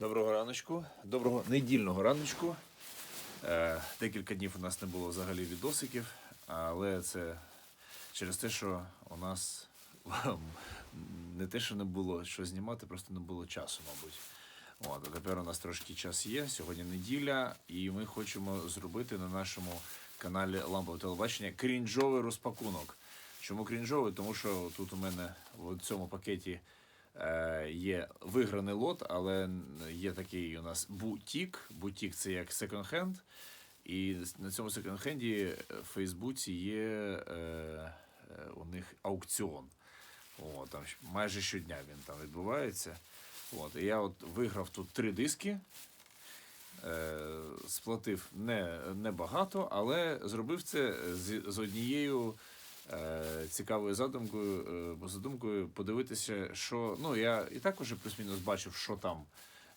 Доброго раночку, доброго недільного раночку. Е, декілька днів у нас не було взагалі відосиків, але це через те, що у нас не те, що не було що знімати, просто не було часу, мабуть. От, а тепер у нас трошки час є. Сьогодні неділя, і ми хочемо зробити на нашому каналі Лампове телебачення крінжовий розпакунок. Чому крінжовий? Тому що тут у мене в цьому пакеті є виграний лот, але є такий у нас бутік. Бутік це як секонд-хенд. І на цьому секонд-хенді в Фейсбуці є е, е, у них аукціон. О, там майже щодня він там відбувається. От, і я от виграв тут три диски. Е, сплатив не, не багато, але зробив це з, з однією е, цікавою задумкою, е, задумкою подивитися, що ну я і так уже плюс-мінус бачив, що там.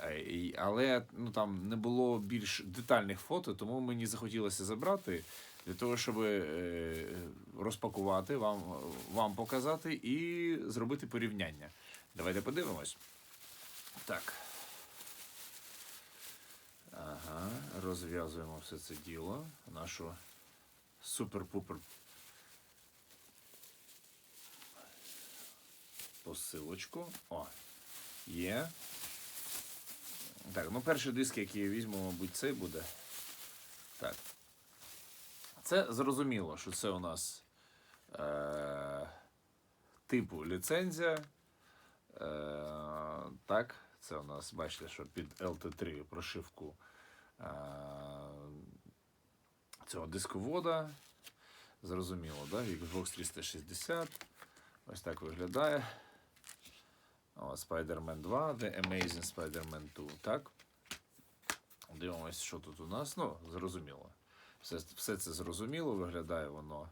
Е, Але ну там не було більш детальних фото, тому мені захотілося забрати для того, щоб е, розпакувати, вам, вам показати і зробити порівняння. Давайте подивимось. Так. Ага, розв'язуємо все це діло. Нашу супер-пупер посилочку. О, є. Так, ну перший диск, який я візьму, мабуть, цей буде. Так. Це зрозуміло, що це у нас е, типу ліцензія. Е, так, це у нас, бачите, що під LT3 прошивку е, цього дисковода. Зрозуміло, да? Xbox 360. Ось так виглядає. Spider-Man 2, The Amazing Spider-Man 2, так? Дивимось, що тут у нас. Ну, зрозуміло. Все, все це зрозуміло, виглядає воно.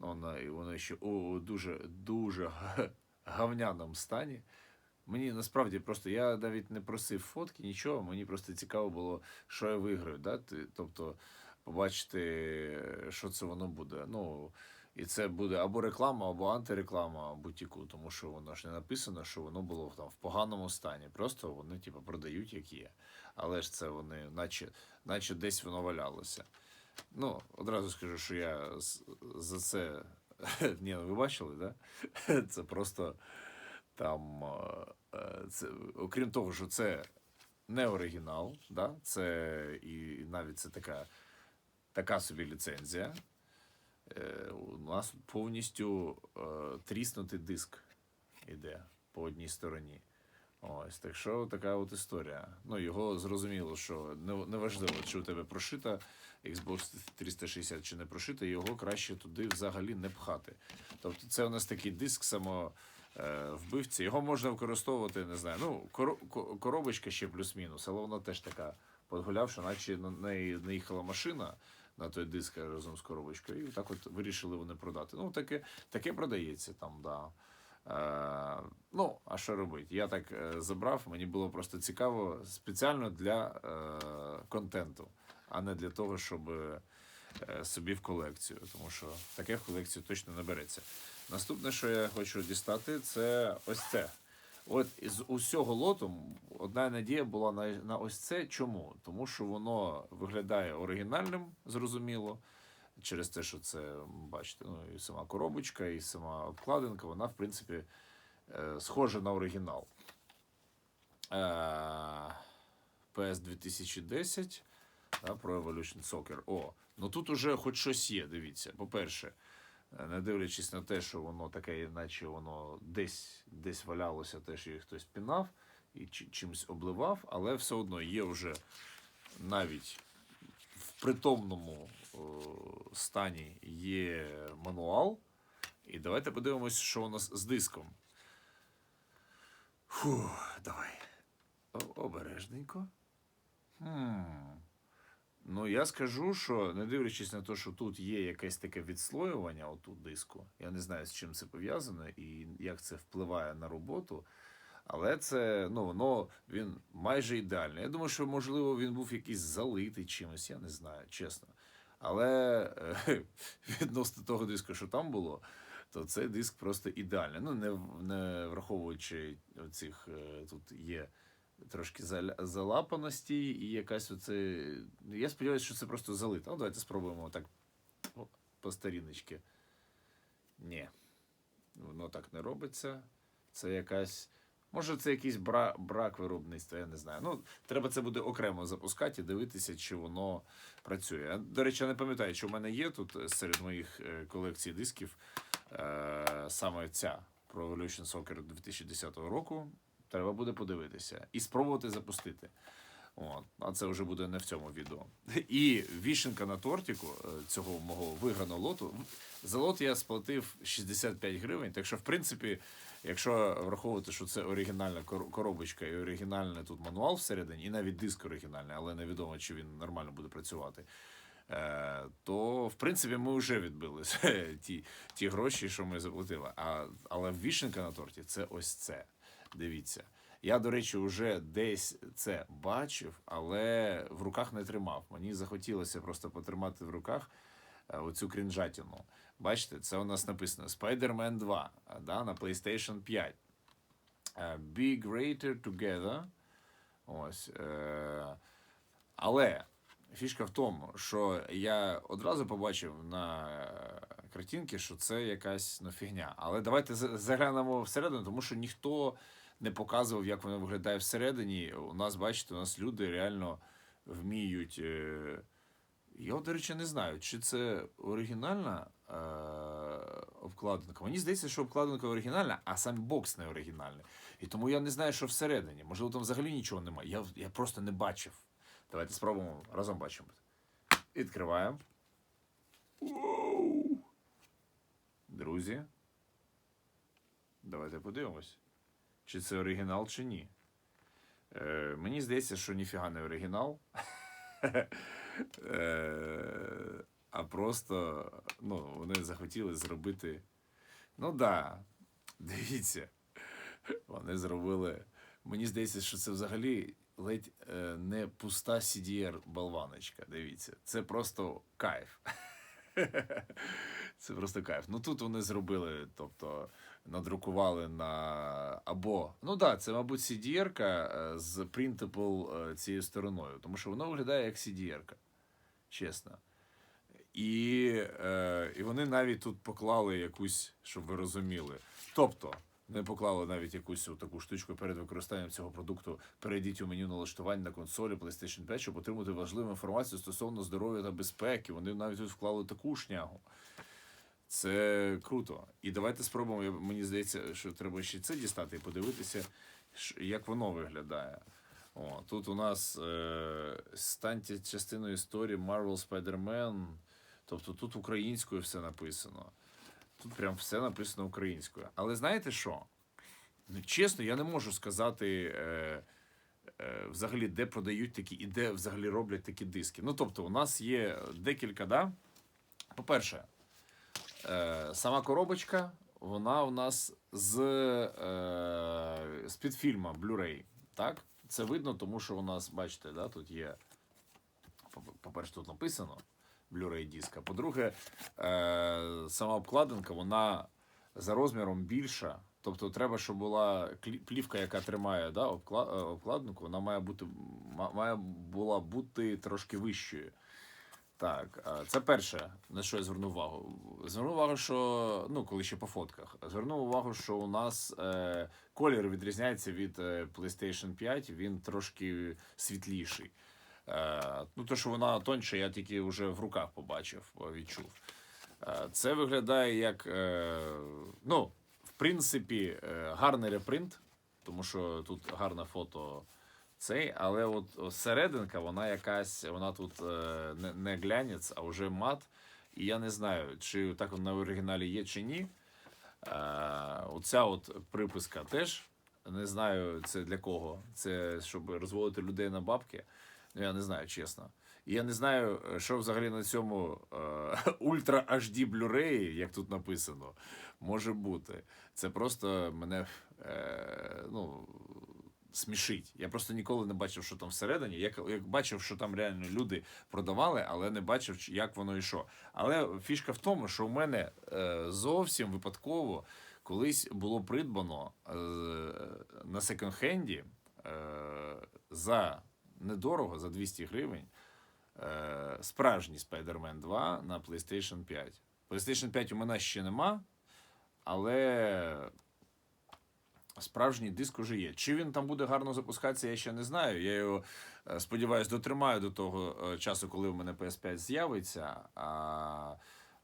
Ну, воно, воно ще у дуже, дуже гавняному стані. Мені насправді просто я навіть не просив фотки, нічого. Мені просто цікаво було, що я виграю. Да? Тобто побачити, що це воно буде. Ну, і це буде або реклама, або антиреклама бутіку, тому що воно ж не написано, що воно було там в поганому стані. Просто вони, типу, продають як є. Але ж це вони, наче, наче десь воно валялося. Ну, одразу скажу, що я за це. Ні, ну ви бачили, да? Це просто там. е, е, Це, окрім того, що це не оригінал, да? це і навіть це така, така собі ліцензія. Е, У нас повністю е, тріснутий диск іде по одній стороні. Ось, так що така от історія. Ну, його зрозуміло, що не, не чи у тебе прошита Xbox 360 чи не прошита, його краще туди взагалі не пхати. Тобто це у нас такий диск само е. Його можна використовувати, не знаю. Ну, коробочка ще плюс-мінус, але вона теж така подгулявша, наче на неї наїхала машина на той диск разом з коробочкою. І так от вирішили вони продати. Ну, таке, таке продається там, да. Е, ну, а що робити? Я так е, забрав, мені було просто цікаво спеціально для е, контенту, а не для того, щоб е, собі в колекцію, тому що таке в колекцію точно не береться. Наступне, що я хочу дістати, це ось це. От із усього лоту одна надія була на, на ось це. Чому? Тому що воно виглядає оригінальним, зрозуміло. Через те, що це, бачите, ну і сама коробочка, і сама обкладинка, вона, в принципі, е, схожа на оригінал. Е, PS 2010 да, про Evolution Soccer. О, ну тут уже хоч щось є, дивіться. По-перше, не дивлячись на те, що воно таке, наче воно десь, десь валялося, те, що їх хтось пінав і чимось обливав, але все одно є вже навіть в притомному о, стані є мануал. І давайте подивимось, що у нас з диском. Фу, давай. Обережненько. Хм. Ну, я скажу, що не дивлячись на те, що тут є якесь таке відслоювання отут диску, я не знаю, з чим це пов'язано і як це впливає на роботу. Але це, ну, воно він майже ідеальний. Я думаю, що, можливо, він був якийсь залитий чимось, я не знаю, чесно. Але е, відносно того диску, що там було, то цей диск просто ідеальний. Ну, не, не враховуючи цих, тут є трошки залапаності і якась оце. Я сподіваюся, що це просто залито. Ну, давайте спробуємо так по старіночки. Ні. Воно так не робиться. Це якась. Може, це якийсь бра... брак виробництва, я не знаю. Ну, треба це буде окремо запускати і дивитися, чи воно працює. До речі, я не пам'ятаю, чи в мене є тут серед моїх е, колекцій дисків е, саме ця про Evolution Soccer 2010 року. Треба буде подивитися і спробувати запустити. От, а це вже буде не в цьому відео. І вішенка на тортику е, цього мого виграного лоту. За лот я сплатив 65 гривень. Так що, в принципі, якщо враховувати, що це оригінальна коробочка і оригінальний тут мануал всередині, і навіть диск оригінальний, але невідомо, чи він нормально буде працювати. Е, то в принципі ми вже відбили ті, ті гроші, що ми заплатили. А, але вішенка на торті це ось це. Дивіться. Я, до речі, вже десь це бачив, але в руках не тримав. Мені захотілося просто потримати в руках е, оцю крінжатіну. Бачите, це у нас написано Spider-Man 2 е, да, на PlayStation 5. Е, Be greater together. Ось. Але фішка в тому, що я одразу побачив на картинці, що це якась ну, фігня. Але давайте заглянемо всередину, тому що ніхто не показував, як воно виглядає всередині. У нас, бачите, у нас люди реально вміють. Е... Я, до речі, не знаю, чи це оригінальна е... обкладинка. Мені здається, що обкладинка оригінальна, а сам бокс не оригінальний. І тому я не знаю, що всередині. Можливо, там взагалі нічого немає. Я, я просто не бачив. Давайте спробуємо разом бачимо. Відкриваємо. Воу! Друзі. Давайте подивимось, чи це оригінал, чи ні. Е, мені здається, що ніфіга не оригінал. е, а просто ну, вони захотіли зробити. Ну да, дивіться. Вони зробили. Мені здається, що це взагалі ледь е, не пуста CDR болваночка. Дивіться, це просто кайф. Це просто кайф. Ну тут вони зробили, тобто надрукували на або. Ну да, це, мабуть, CDR е, з printable е, цією стороною, тому що воно виглядає як CDR, чесно. І, е, і вони навіть тут поклали якусь, щоб ви розуміли. Тобто, не поклали навіть якусь таку штучку перед використанням цього продукту. Перейдіть у меню налаштувань на консолі PlayStation 5, щоб отримати важливу інформацію стосовно здоров'я та безпеки. Вони навіть тут вклали таку шнягу. Це круто. І давайте спробуємо. Мені здається, що треба ще це дістати і подивитися, як воно виглядає. О, тут у нас е, станьте частиною історії Marvel Spider-Man. Тобто тут українською все написано. Тут прям все написано українською. Але знаєте що? Ну, чесно, я не можу сказати е, е, взагалі, де продають такі і де взагалі роблять такі диски. Ну, тобто, у нас є декілька, да? По-перше, е, сама коробочка, вона у нас з, е, з підфільма Blu-ray. Так? Це видно, тому що у нас, бачите, да, тут є. по- По-перше, тут написано Blu-ray диск. А по-друге, е, сама обкладинка, вона за розміром більша. Тобто треба, щоб була плівка, яка тримає да, е, обкладинку, вона має бути має була бути трошки вищою. Так, це перше, на що я звернув увагу. Звернув увагу, що ну, коли ще по фотках, звернув увагу, що у нас е, колір відрізняється від е, PlayStation 5, він трошки світліший. Е, ну, то, що вона тоньше, я тільки вже в руках побачив, е, відчув. Е, це виглядає як, е, ну, в принципі, е, гарний репринт, тому що тут гарне фото цей, але от серединка, вона якась, вона тут е, не, не глянець, а вже мат. І я не знаю, чи так на оригіналі є, чи ні. Е, оця от приписка теж. Не знаю, це для кого. Це щоб розводити людей на бабки. Ну, я не знаю, чесно. І я не знаю, що взагалі на цьому е, Ультра HD Blu-ray, як тут написано, може бути. Це просто мене е, ну, смішить. Я просто ніколи не бачив, що там всередині. Я як бачив, що там реально люди продавали, але не бачив, як воно і що. Але фішка в тому, що в мене е, зовсім випадково колись було придбано е, на секонд-хенді е, за недорого, за 200 гривень, е, справжній Spider-Man 2 на PlayStation 5. PlayStation 5 у мене ще нема, але справжній диск уже є. Чи він там буде гарно запускатися, я ще не знаю. Я його е, сподіваюся дотримаю до того е, часу, коли в мене PS5 з'явиться. А,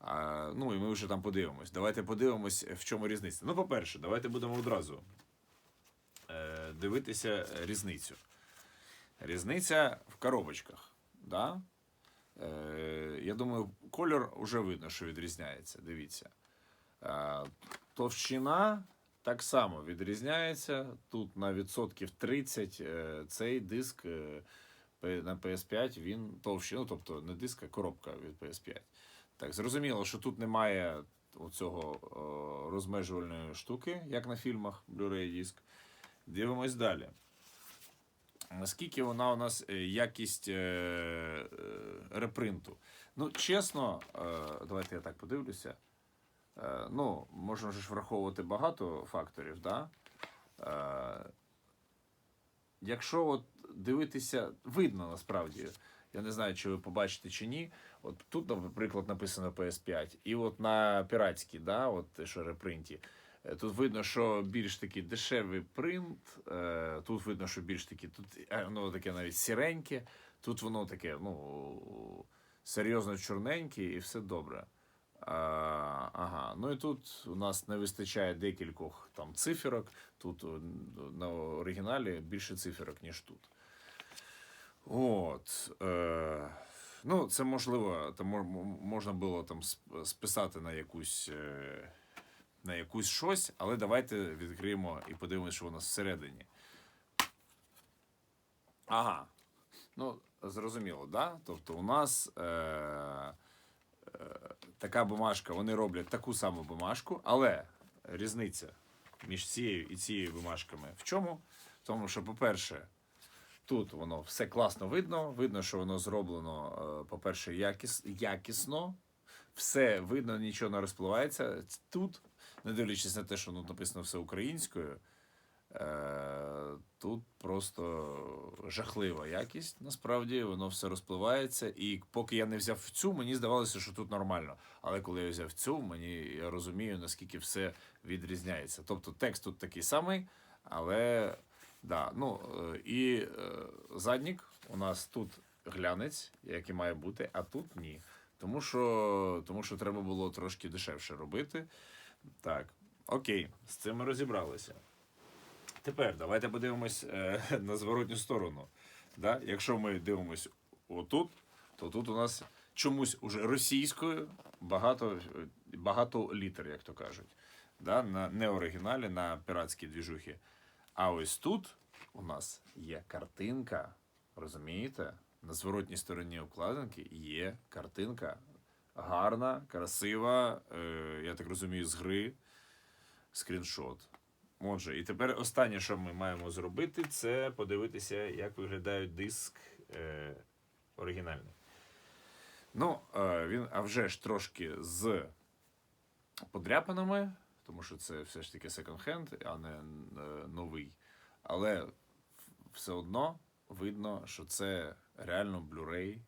а, ну і ми вже там подивимось. Давайте подивимось, в чому різниця. Ну, по-перше, давайте будемо одразу е, дивитися різницю. Різниця в коробочках. Да? Е, я думаю, кольор вже видно, що відрізняється. Дивіться. Е, товщина так само відрізняється. Тут на відсотків 30 е, цей диск е, на PS5 він товщий, ну тобто не диск, а коробка від PS5. Так, зрозуміло, що тут немає оцього розмежувальної штуки, як на фільмах Blu-ray диск. Дивимось далі. Наскільки вона у нас е, якість репринту? Ну, чесно, давайте я так подивлюся. Е, ну, можна ж враховувати багато факторів, да? Е, якщо от дивитися, видно насправді, я не знаю, чи ви побачите чи ні. От тут, наприклад, написано PS5, і от на піратській, да, от що репринті. е, Тут видно, що більш такий дешевий принт. Тут видно, що більш такі, тут воно таке навіть сіреньке, тут воно таке, ну, серйозно чорненьке і все добре. Ага, ну і тут у нас не вистачає декількох там циферок. Тут на оригіналі більше циферок, ніж тут. От. Е, ну, це можливо, там можна було там списати на якусь. Е, на якусь щось, але давайте відкриємо і подивимося, що у нас всередині. Ага. Ну, зрозуміло, да? Тобто у нас е, е, така бумажка, вони роблять таку саму бумажку, але різниця між цією і цією бумажками в чому? В тому, що, по-перше, тут воно все класно видно. Видно, що воно зроблено, е, по-перше, якіс, якісно. Все видно, нічого не розпливається. Тут, не дивлячись на те, що ну, написано все українською, тут просто жахлива якість. Насправді воно все розпливається. І поки я не взяв цю, мені здавалося, що тут нормально. Але коли я взяв цю, мені я розумію, наскільки все відрізняється. Тобто текст тут такий самий, але да, ну е, і е, заднік у нас тут глянець, який має бути, а тут ні. Тому що, тому що треба було трошки дешевше робити. Так, окей, з цим ми розібралися. Тепер давайте подивимось е, на зворотню сторону. Да? Якщо ми дивимось отут, то тут у нас чомусь уже російською багато, багато літер, як то кажуть. Да? На неоригіналі, на піратській двіжухі. А ось тут у нас є картинка, розумієте? На зворотній стороні обкладинки є картинка гарна, красива, е, я так розумію, з гри скріншот. Отже, і тепер останнє, що ми маємо зробити, це подивитися, як виглядає диск е, оригінальний. Ну, е, він, а вже ж трошки з подряпинами, тому що це все ж таки секонд-хенд, а не е, новий. Але все одно видно, що це реально Blu-ray,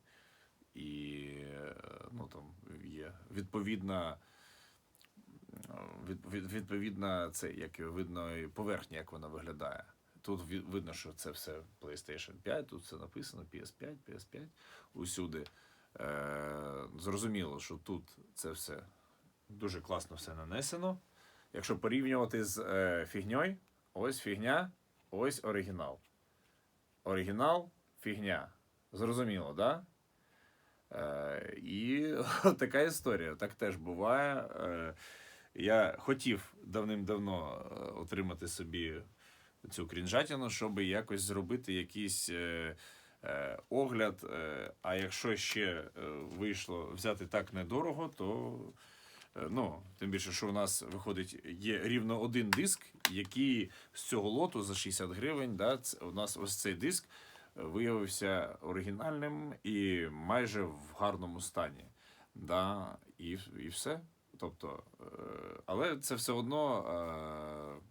і е, ну, там є відповідна. Від- від- Відповідна, це як видно, поверхня, як вона виглядає. Тут видно, що це все PlayStation 5, тут все написано PS5, PS5 усюди. Е, зрозуміло, що тут це все дуже класно все нанесено. Якщо порівнювати з е, фігньою, ось фігня, ось оригінал. Оригінал, фігня. Зрозуміло, да? Е, і така історія. Так теж буває. Е, я хотів давним-давно е, отримати собі цю крінжатіну, щоб якось зробити якийсь е, е, огляд. Е, а якщо ще е, вийшло взяти так недорого, то е, ну, тим більше, що у нас виходить, є рівно один диск, який з цього лоту за 60 гривень, да, у нас ось цей диск е, виявився оригінальним і майже в гарному стані. Да, і, і все. Тобто, е, але це все одно. Е,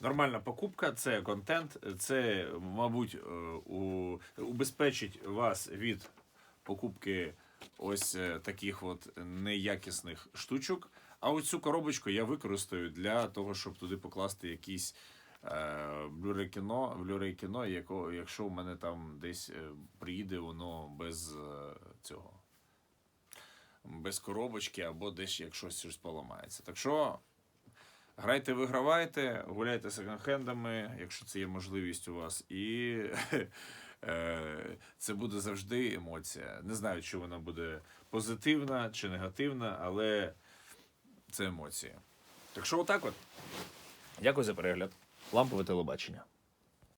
нормальна покупка, це контент, це, мабуть, е, убезпечить вас від покупки ось таких от неякісних штучок. А оцю коробочку я використаю для того, щоб туди покласти якісь е, Blu-ray кіно, Blu-ray кіно, якщо у мене там десь приїде воно без цього. Без коробочки або десь якщо щось поламається. Так що грайте, вигравайте, гуляйте секонд-хендами, якщо це є можливість у вас, і е, це буде завжди емоція. Не знаю, чи вона буде позитивна чи негативна, але це емоції. Так що, отак от. Дякую за перегляд. Лампове телебачення.